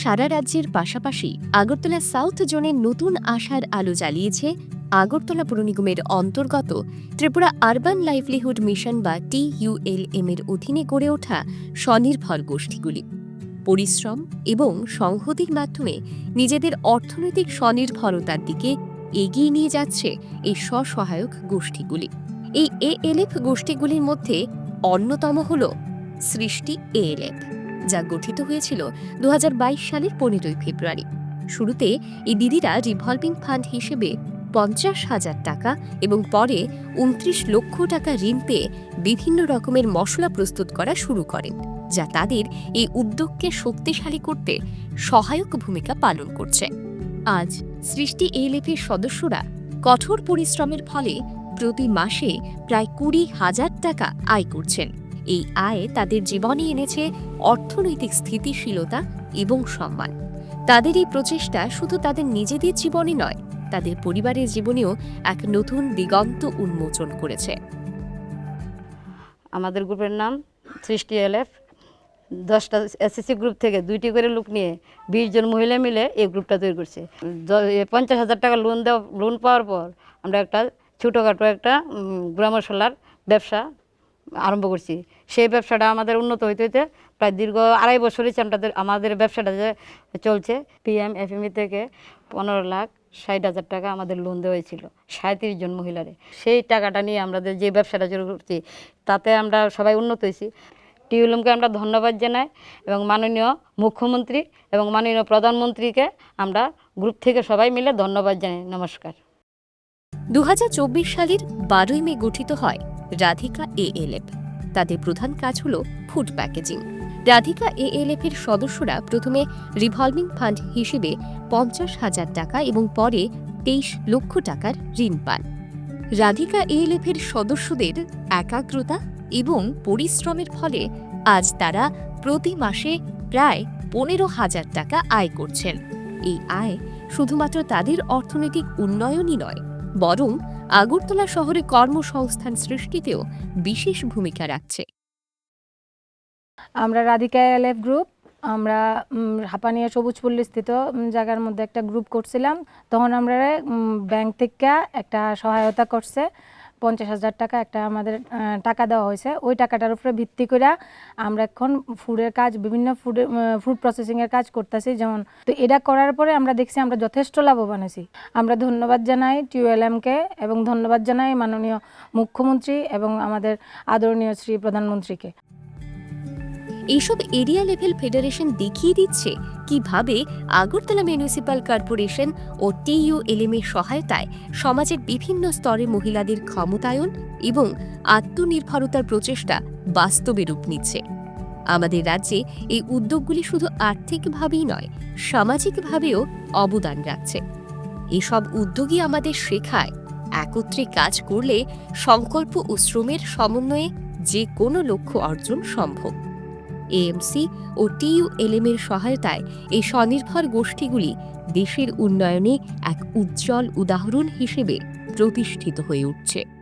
সারা রাজ্যের পাশাপাশি আগরতলা সাউথ জোনের নতুন আশার আলো জ্বালিয়েছে আগরতলা পুর নিগমের অন্তর্গত ত্রিপুরা আরবান লাইভলিহুড মিশন বা টিইউএলএম এর অধীনে গড়ে ওঠা স্বনির্ভর গোষ্ঠীগুলি। পরিশ্রম এবং সংহতির মাধ্যমে নিজেদের অর্থনৈতিক স্বনির্ভরতার দিকে এগিয়ে নিয়ে যাচ্ছে এই স্বসহায়ক গোষ্ঠীগুলি। এই এএলএফ গোষ্ঠীগুলির মধ্যে অন্যতম হল সৃষ্টি এএলএফ। যা গঠিত হয়েছিল দু হাজার বাইশ সালের পনেরোই ফেব্রুয়ারি। শুরুতে এই দিদিরা রিভলভিং ফান্ড হিসেবে পঞ্চাশ হাজার টাকা এবং পরে উনত্রিশ লক্ষ টাকা ঋণ পেয়ে বিভিন্ন রকমের মশলা প্রস্তুত করা শুরু করেন, যা তাদের এই উদ্যোগকে শক্তিশালী করতে সহায়ক ভূমিকা পালন করছে। আজ সৃষ্টি এএলএফের সদস্যরা কঠোর পরিশ্রমের ফলে প্রতি মাসে প্রায় কুড়ি হাজার টাকা আয় করছেন। এই আয় তাদের জীবনে এনেছে অর্থনৈতিক স্থিতিশীলতা এবং সম্মান। তাদের এই প্রচেষ্টা শুধু তাদের নিজেদের জীবনে নয়, তাদের পরিবারের জীবনেও এক নতুন দিগন্ত উন্মোচন করেছে। আমাদের গ্রুপের নাম সৃষ্টি এলএফ। দশটা এসএসসি গ্রুপ থেকে দুইটি করে লোক নিয়ে বিশ জন মহিলা মিলে এই গ্রুপটা তৈরি করছে। পঞ্চাশ হাজার টাকা লোন দেওয়া লোন পাওয়ার পর আমরা একটা ছোটোখাটো একটা গুঁড়া মশলার ব্যবসা আরম্ভ করছি। সেই ব্যবসাটা আমাদের উন্নত হইতে হইতে প্রায় দীর্ঘ আড়াই বছরই আমাদের আমাদের ব্যবসাটা যে চলছে পিএম এফএমই থেকে পনেরো লাখ ষাট হাজার টাকা আমাদের লোন দেওয়া হয়েছিল, সাঁত্রিশ জন মহিলারে। সেই টাকাটা নিয়ে আমরা যে ব্যবসাটা শুরু করছি, তাতে আমরা সবাই উন্নত হয়েছি। টিউলুমকে আমরা ধন্যবাদ জানাই এবং মাননীয় মুখ্যমন্ত্রী এবং মাননীয় প্রধানমন্ত্রীকে আমরা গ্রুপ থেকে সবাই মিলে ধন্যবাদ জানাই। নমস্কার। দু হাজার চব্বিশ সালের বারোই মে গঠিত হয় রাধিকা এএলএফ। তাদের প্রধান কাজ হল ফুড প্যাকেজিং। রাধিকা এএলএফ এর সদস্যরা প্রথমে রিভলভিং ফান্ড হিসেবে পঞ্চাশ হাজার টাকা এবং পরে তেইশ লক্ষ টাকার ঋণ পান। রাধিকা এএলএফ এর সদস্যদের একাগ্রতা এবং পরিশ্রমের ফলে আজ তারা প্রতি মাসে প্রায় পনেরো হাজার টাকা আয় করছেন। এই আয় শুধুমাত্র তাদের অর্থনৈতিক উন্নয়নই নয় বরং আগরতলা শহরে কর্মসংস্থান সৃষ্টিতেও বিশেষ ভূমিকা রাখছে। আমরা রাধিকা এলএফ গ্রুপ, আমরা হাঁপানিয়া সবুজপল্লী স্থিত জায়গার মধ্যে একটা গ্রুপ করছিলাম। তখন আমরা ব্যাংক থেকে একটা সহায়তা করছে। পঞ্চাশ হাজার টাকা একটা আমাদের টাকা দেওয়া হয়েছে। ওই টাকাটার উপরে ভিত্তি করে আমরা এখন ফুডের কাজ, বিভিন্ন ফুডের ফুড প্রসেসিংয়ের কাজ করতেছি, যেমন তো এটা করার পরে আমরা দেখছি আমরা যথেষ্ট লাভবান আছি আমরা ধন্যবাদ জানাই টিউএলএমকে এবং ধন্যবাদ জানাই মাননীয় মুখ্যমন্ত্রী এবং আমাদের আদরণীয় শ্রী প্রধানমন্ত্রীকে। এইসব এরিয়া লেভেল ফেডারেশন দেখিয়ে দিচ্ছে কীভাবে আগরতলা মিউনিসিপ্যাল কর্পোরেশন ও টিইউএলএম এর সহায়তায় সমাজের বিভিন্ন স্তরে মহিলাদের ক্ষমতায়ন এবং আত্মনির্ভরতার প্রচেষ্টা বাস্তবে রূপ নিচ্ছে। আমাদের রাজ্যে এই উদ্যোগগুলি শুধু আর্থিকভাবেই নয়, সামাজিকভাবেও অবদান রাখছে। এসব উদ্যোগই আমাদের শেখায়, একত্রে কাজ করলে সংকল্প ও শ্রমের সমন্বয়ে যে কোনো লক্ষ্য অর্জন সম্ভব। এএমসি ও টিইউএলএম এর সহায়তায় এই স্বনির্ভর গোষ্ঠীগুলি দেশের উন্নয়নে এক উজ্জ্বল উদাহরণ হিসেবে প্রতিষ্ঠিত হয়ে উঠছে।